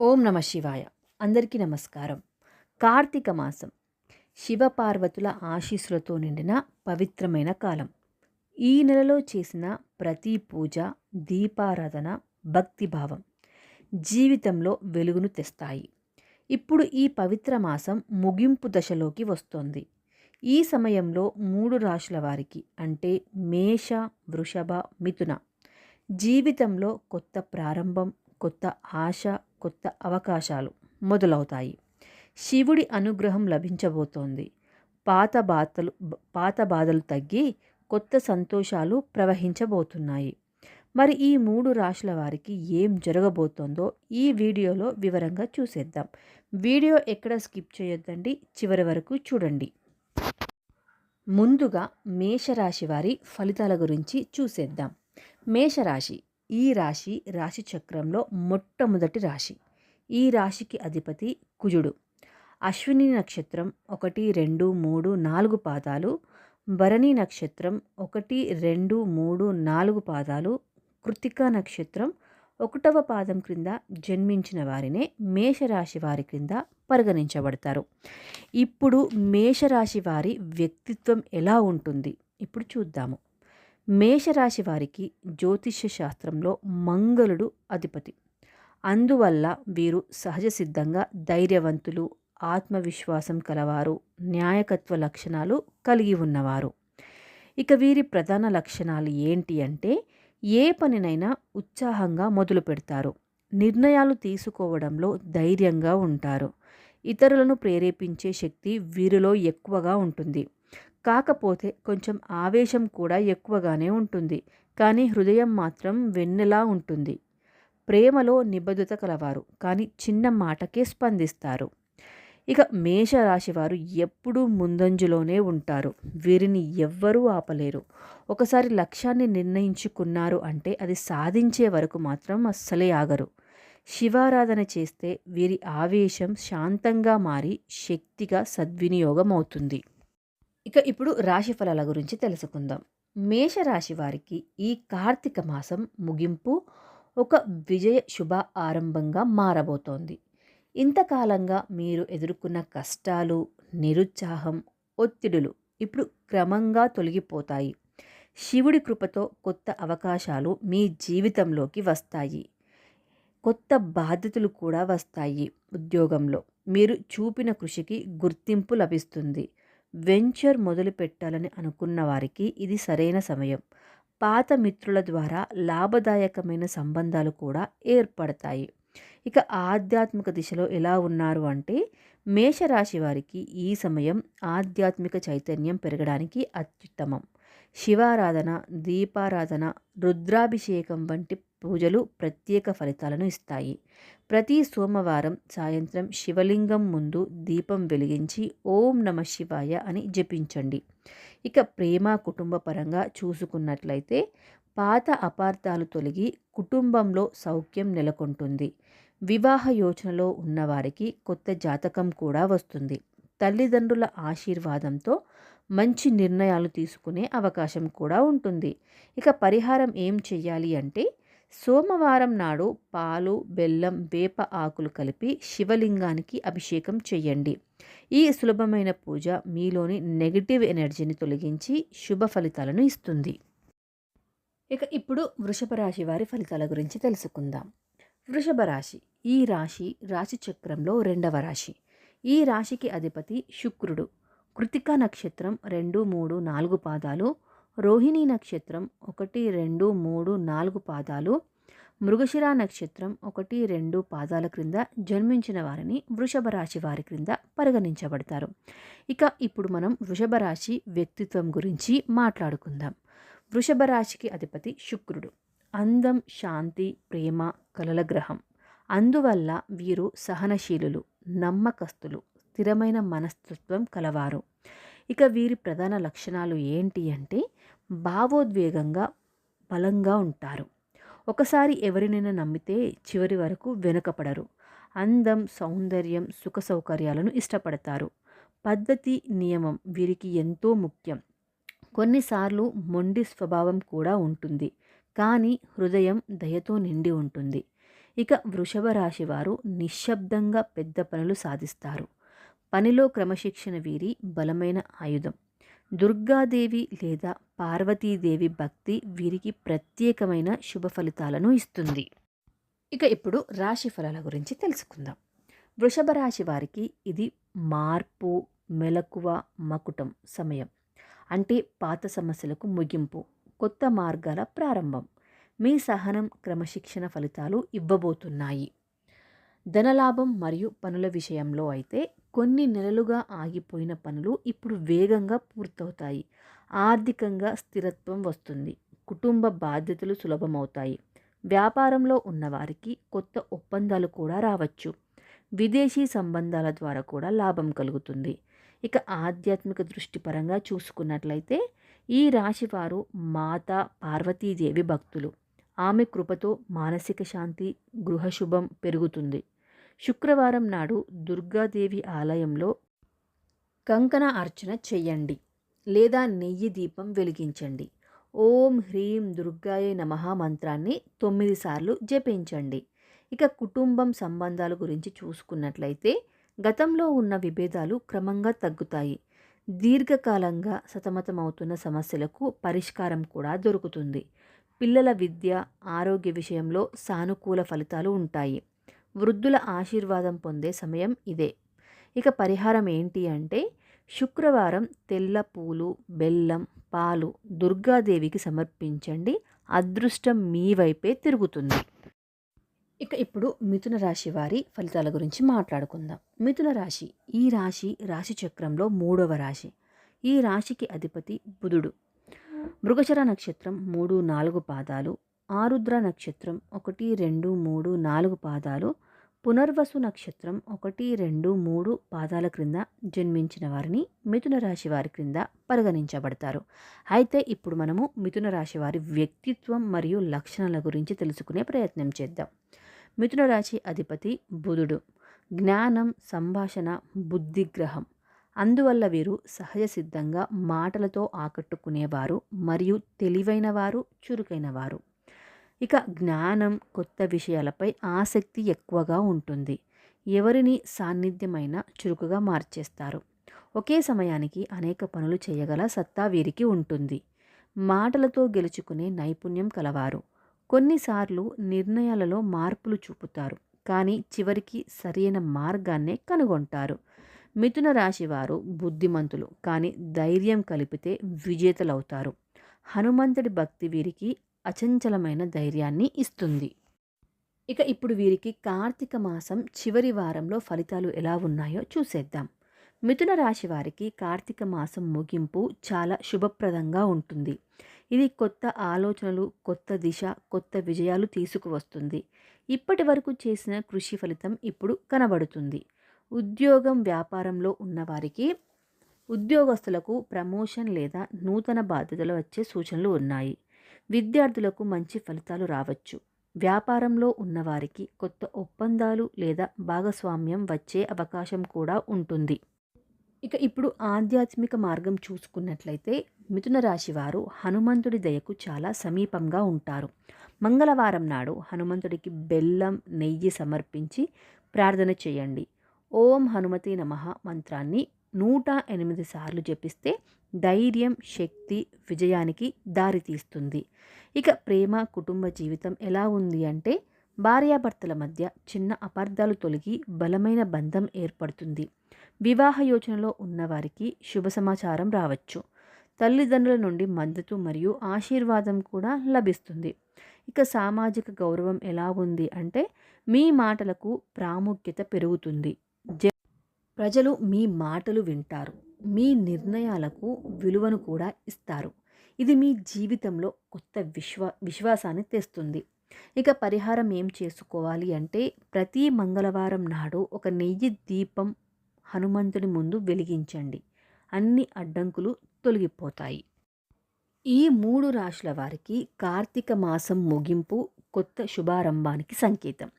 ఓం నమ శివాయ. అందరికీ నమస్కారం. కార్తీక మాసం శివపార్వతుల ఆశీస్సులతో నిండిన పవిత్రమైన కాలం. ఈ నెలలో చేసిన ప్రతి పూజ దీపారాధన భక్తిభావం జీవితంలో వెలుగును తెస్తాయి. ఇప్పుడు ఈ పవిత్ర మాసం ముగింపు దశలోకి వస్తోంది. ఈ సమయంలో మూడు రాశుల వారికి అంటే మేష వృషభ మిథున జీవితంలో కొత్త ప్రారంభం కొత్త ఆశ కొత్త అవకాశాలు మొదలవుతాయి. శివుడి అనుగ్రహం లభించబోతోంది. పాత బాధలు పాత బాధలు తగ్గి కొత్త సంతోషాలు ప్రవహించబోతున్నాయి. మరి ఈ మూడు రాశుల వారికి ఏం జరగబోతోందో ఈ వీడియోలో వివరంగా చూసేద్దాం. వీడియో ఎక్కడ స్కిప్ చేయొద్దండి చివరి వరకు చూడండి. ముందుగా మేషరాశి వారి ఫలితాల గురించి చూసేద్దాం. మేషరాశి ఈ రాశి రాశి చక్రంలో మొట్టమొదటి రాశి. ఈ రాశికి అధిపతి కుజుడు. అశ్విని నక్షత్రం ఒకటి రెండు మూడు నాలుగు పాదాలు. భరణి నక్షత్రం ఒకటి రెండు మూడు నాలుగు పాదాలు. కృతికా నక్షత్రం ఒకటవ పాదం క్రింద జన్మించిన వారినే మేషరాశి వారి క్రింద పరిగణించబడతారు. ఇప్పుడు మేషరాశి వారి వ్యక్తిత్వం ఎలా ఉంటుంది? ఇప్పుడు చూద్దాము. మేషరాశి వారికి జ్యోతిష్య శాస్త్రంలో మంగళుడు అధిపతి. అందువల్ల వీరు సహజ సిద్ధంగా ధైర్యవంతులు ఆత్మవిశ్వాసం కలవారు న్యాయకత్వ లక్షణాలు కలిగి ఉన్నవారు. ఇక వీరి ప్రధాన లక్షణాలు ఏంటి అంటే ఏ పనినైనా ఉత్సాహంగా మొదలు పెడతారు. నిర్ణయాలు తీసుకోవడంలో ధైర్యంగా ఉంటారు. ఇతరులను ప్రేరేపించే శక్తి వీరిలో ఎక్కువగా ఉంటుంది. కాకపోతే కొంచెం ఆవేశం కూడా ఎక్కువగానే ఉంటుంది కానీ హృదయం మాత్రం వెన్నెలా ఉంటుంది. ప్రేమలో నిబద్ధత కలవారు కానీ చిన్న మాటకే స్పందిస్తారు. ఇక మేషరాశి వారు ఎప్పుడూ ముందంజలోనే ఉంటారు వీరిని ఎవ్వరూ ఆపలేరు. ఒకసారి లక్ష్యాన్ని నిర్ణయించుకున్నారు అంటే అది సాధించే వరకు మాత్రం అస్సలే ఆగరు. శివారాధన చేస్తే వీరి ఆవేశం శాంతంగా మారి శక్తిగా సద్వినియోగం అవుతుంది ఇక ఇప్పుడు రాశి ఫలాల గురించి తెలుసుకుందాం. మేషరాశి వారికి ఈ కార్తీక మాసం ముగింపు ఒక విజయ శుభ ఆరంభంగా మారబోతోంది. ఇంతకాలంగా మీరు ఎదుర్కొన్న కష్టాలు నిరుత్సాహం ఒత్తిడులు ఇప్పుడు క్రమంగా తొలగిపోతాయి. శివుడి కృపతో కొత్త అవకాశాలు మీ జీవితంలోకి వస్తాయి. కొత్త బాధ్యతలు కూడా వస్తాయి ఉద్యోగంలో. మీరు చూపిన కృషికి గుర్తింపు లభిస్తుంది. వెంచర్ మొదలు పెట్టాలని అనుకున్న వారికి ఇది సరైన సమయం. పాత మిత్రుల ద్వారా లాభదాయకమైన సంబంధాలు కూడా ఏర్పడతాయి. ఇక ఆధ్యాత్మిక దిశలో ఎలా ఉన్నారు అంటే మేషరాశి వారికి ఈ సమయం ఆధ్యాత్మిక చైతన్యం పెరగడానికి అత్యుత్తమం. శివారాధన దీపారాధన రుద్రాభిషేకం వంటి పూజలు ప్రత్యేక ఫలితాలను ఇస్తాయి. ప్రతి సోమవారం సాయంత్రం శివలింగం ముందు దీపం వెలిగించి ఓం నమ శివాయ అని జపించండి. ఇక ప్రేమ కుటుంబ పరంగా చూసుకున్నట్లయితే పాత అపార్థాలు తొలగి కుటుంబంలో సౌఖ్యం నెలకొంటుంది. వివాహ యోచనలో ఉన్నవారికి కొత్త జాతకం కూడా వస్తుంది. తల్లిదండ్రుల ఆశీర్వాదంతో మంచి నిర్ణయాలు తీసుకునే అవకాశం కూడా ఉంటుంది. ఇక పరిహారం ఏం చెయ్యాలి అంటే సోమవారం నాడు పాలు బెల్లం వేప ఆకులు కలిపి శివలింగానికి అభిషేకం చేయండి ఈ సులభమైన పూజ మీలోని నెగిటివ్ ఎనర్జీని తొలగించి శుభ ఫలితాలను ఇస్తుంది. ఇక ఇప్పుడు వృషభ రాశి వారి ఫలితాల గురించి తెలుసుకుందాం. వృషభ రాశి ఈ రాశి రాశి చక్రంలో రెండవ రాశి. ఈ రాశికి అధిపతి శుక్రుడు. కృతిక నక్షత్రం రెండు మూడు నాలుగు పాదాలు రోహిణీ నక్షత్రం ఒకటి రెండు మూడు నాలుగు పాదాలు మృగశిర నక్షత్రం ఒకటి రెండు పాదాల క్రింద జన్మించిన వారిని వృషభ రాశి వారి క్రింద పరిగణించబడతారు. ఇక ఇప్పుడు మనం వృషభ రాశి వ్యక్తిత్వం గురించి మాట్లాడుకుందాం. వృషభ రాశికి అధిపతి శుక్రుడు. అందం శాంతి ప్రేమ కలల గ్రహం అందువల్ల వీరు సహనశీలులు నమ్మకస్తులు స్థిరమైన మనస్తత్వం కలవారు. ఇక వీరి ప్రధాన లక్షణాలు ఏంటి అంటే భావోద్వేగంగా బలంగా ఉంటారు. ఒకసారి ఎవరినైనా నమ్మితే చివరి వరకు వెనుకపడరు అందం సౌందర్యం సుఖ సౌకర్యాలను ఇష్టపడతారు. పద్ధతి నియమం వీరికి ఎంతో ముఖ్యం. కొన్నిసార్లు మొండి స్వభావం కూడా ఉంటుంది. కానీ హృదయం దయతో నిండి ఉంటుంది. ఇక వృషభ రాశి వారు నిశ్శబ్దంగా పెద్ద పనులు సాధిస్తారు. పనిలో క్రమశిక్షణ వీరి బలమైన ఆయుధం. దుర్గాదేవి లేదా పార్వతీదేవి భక్తి వీరికి ప్రత్యేకమైన శుభ ఫలితాలను ఇస్తుంది. ఇక ఇప్పుడు రాశి ఫలాల గురించి తెలుసుకుందాం. వృషభ రాశి వారికి ఇది మార్పు మెలకువ మకుటం సమయం. అంటే పాత సమస్యలకు ముగింపు కొత్త మార్గాల ప్రారంభం. మీ సహనం క్రమశిక్షణ ఫలితాలు ఇవ్వబోతున్నాయి. ధనలాభం మరియు పనుల విషయంలో అయితే కొన్ని నెలలుగా ఆగిపోయిన పనులు ఇప్పుడు వేగంగా పూర్తవుతాయి. ఆర్థికంగా స్థిరత్వం వస్తుంది. కుటుంబ బాధ్యతలు సులభమవుతాయి. వ్యాపారంలో ఉన్నవారికి కొత్త ఒప్పందాలు కూడా రావచ్చు. విదేశీ సంబంధాల ద్వారా కూడా లాభం కలుగుతుంది. ఇక ఆధ్యాత్మిక దృష్టిపరంగా చూసుకున్నట్లయితే ఈ రాశివారు మాత పార్వతీదేవి భక్తులు. ఆమె కృపతో మానసిక శాంతి గృహశుభం పెరుగుతుంది. శుక్రవారం నాడు దుర్గాదేవి ఆలయంలో కంకణ అర్చన చెయ్యండి లేదా నెయ్యి దీపం వెలిగించండి. ఓం హ్రీం దుర్గాయ నమః మంత్రాన్ని తొమ్మిది సార్లు జపించండి. ఇక కుటుంబం సంబంధాల గురించి చూసుకున్నట్లయితే గతంలో ఉన్న విభేదాలు క్రమంగా తగ్గుతాయి. దీర్ఘకాలంగా సతమతమవుతున్న సమస్యలకు పరిష్కారం కూడా దొరుకుతుంది. పిల్లల విద్య ఆరోగ్య విషయంలో సానుకూల ఫలితాలు ఉంటాయి. వృద్ధుల ఆశీర్వాదం పొందే సమయం ఇదే. ఇక పరిహారం ఏంటి అంటే శుక్రవారం తెల్ల పూలు బెల్లం పాలు దుర్గాదేవికి సమర్పించండి. అదృష్టం మీ వైపే తిరుగుతుంది. ఇక ఇప్పుడు మిథున రాశి వారి ఫలితాల గురించి మాట్లాడుకుందాం. మిథున రాశి ఈ రాశి రాశి చక్రంలో మూడవ రాశి. ఈ రాశికి అధిపతి బుధుడు. మృగశర నక్షత్రం మూడు నాలుగు పాదాలు. ఆరుద్ర నక్షత్రం ఒకటి రెండు మూడు నాలుగు పాదాలు. పునర్వసు నక్షత్రం ఒకటి రెండు మూడు పాదాల క్రింద జన్మించిన వారిని మిథున రాశి వారి క్రింద పరిగణించబడతారు. అయితే ఇప్పుడు మనము మిథున రాశి వారి వ్యక్తిత్వం మరియు లక్షణాల గురించి తెలుసుకునే ప్రయత్నం చేద్దాం. మిథున రాశి అధిపతి బుధుడు. జ్ఞానం సంభాషణ బుద్ధిగ్రహం అందువల్ల వీరు సహజ సిద్ధంగా మాటలతో ఆకట్టుకునేవారు మరియు తెలివైన వారు చురుకైన వారు ఇక జ్ఞానం కొత్త విషయాలపై ఆసక్తి ఎక్కువగా ఉంటుంది. ఎవరిని సాన్నిధ్యమైన చురుకుగా మార్చేస్తారు? ఒకే సమయానికి అనేక పనులు చేయగల సత్తా వీరికి ఉంటుంది. మాటలతో గెలుచుకునే నైపుణ్యం కలవారు. కొన్నిసార్లు నిర్ణయాలలో మార్పులు చూపుతారు. కానీ చివరికి సరైన మార్గాన్నే కనుగొంటారు. మిథున రాశి వారు బుద్ధిమంతులు. కానీ ధైర్యం కలిపితే విజేతలవుతారు. హనుమంతుడి భక్తి వీరికి అచంచలమైన ధైర్యాన్ని ఇస్తుంది. ఇక ఇప్పుడు వీరికి కార్తీక మాసం చివరి వారంలో ఫలితాలు ఎలా ఉన్నాయో చూసేద్దాం. మిథున రాశి వారికి కార్తీక మాసం ముగింపు చాలా శుభప్రదంగా ఉంటుంది. ఇది కొత్త ఆలోచనలు కొత్త దిశ కొత్త విజయాలు తీసుకువస్తుంది. ఇప్పటి వరకు చేసిన కృషి ఫలితం ఇప్పుడు కనబడుతుంది. ఉద్యోగం వ్యాపారంలో ఉన్నవారికి ఉద్యోగస్తులకు ప్రమోషన్ లేదా నూతన బాధ్యతలు వచ్చే సూచనలు ఉన్నాయి. విద్యార్థులకు మంచి ఫలితాలు రావచ్చు. వ్యాపారంలో ఉన్నవారికి కొత్త ఒప్పందాలు లేదా భాగస్వామ్యం వచ్చే అవకాశం కూడా ఉంటుంది. ఇక ఇప్పుడు ఆధ్యాత్మిక మార్గం చూసుకున్నట్లయితే మిథున రాశి వారు హనుమంతుడి దయకు చాలా సమీపంగా ఉంటారు. మంగళవారం నాడు హనుమంతుడికి బెల్లం నెయ్యి సమర్పించి ప్రార్థన చేయండి. ఓం హనుమతి నమ మంత్రాన్ని నూట ఎనిమిది సార్లు జపిస్తే ధైర్యం శక్తి విజయానికి దారితీస్తుంది ఇక ప్రేమ కుటుంబ జీవితం ఎలా ఉంది అంటే భార్యాభర్తల మధ్య చిన్న అపార్థాలు తొలగి బలమైన బంధం ఏర్పడుతుంది. వివాహ యోచనలో ఉన్నవారికి శుభ సమాచారం రావచ్చు. తల్లిదండ్రుల నుండి మద్దతు మరియు ఆశీర్వాదం కూడా లభిస్తుంది. ఇక సామాజిక గౌరవం ఎలా ఉంది అంటే మీ మాటలకు ప్రాముఖ్యత పెరుగుతుంది. జ ప్రజలు మీ మాటలు వింటారు. మీ నిర్ణయాలకు విలువను కూడా ఇస్తారు. ఇది మీ జీవితంలో కొత్త విశ్వ విశ్వాసాన్ని తెస్తుంది. ఇక పరిహారం ఏం చేసుకోవాలి అంటే ప్రతి మంగళవారం నాడు ఒక నెయ్యి దీపం హనుమంతుడి ముందు వెలిగించండి. అన్ని అడ్డంకులు తొలగిపోతాయి. ఈ మూడు రాశుల వారికి కార్తీక మాసం ముగింపు కొత్త శుభారంభానికి సంకేతం.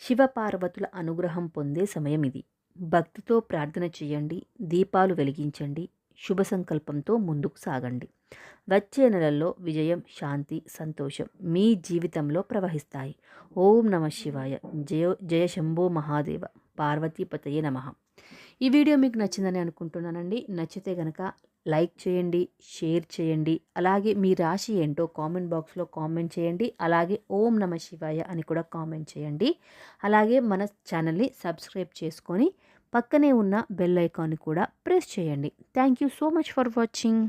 శివపార్వతుల అనుగ్రహం పొందే సమయం ఇది. భక్తితో ప్రార్థన చేయండి దీపాలు వెలిగించండి శుభ సంకల్పంతో ముందుకు సాగండి. వచ్చే నెలల్లో విజయం శాంతి సంతోషం మీ జీవితంలో ప్రవహిస్తాయి. ఓం నమ శివాయ. జయ జయ శంభో మహాదేవ. పార్వతీపతయే నమ. ఈ వీడియో మీకు నచ్చిందని అనుకుంటున్నానండి. నచ్చితే కనుక లైక్ చేయండి షేర్ చేయండి. అలాగే మీ రాశి ఏంటో కామెంట్ బాక్స్లో కామెంట్ చేయండి. అలాగే ఓం నమ శివాయ అని కూడా కామెంట్ చేయండి. అలాగే మన ఛానల్ని సబ్స్క్రైబ్ చేసుకొని పక్కనే ఉన్న బెల్ ఐకాన్ని కూడా ప్రెస్ చేయండి. Thank you so much for watching.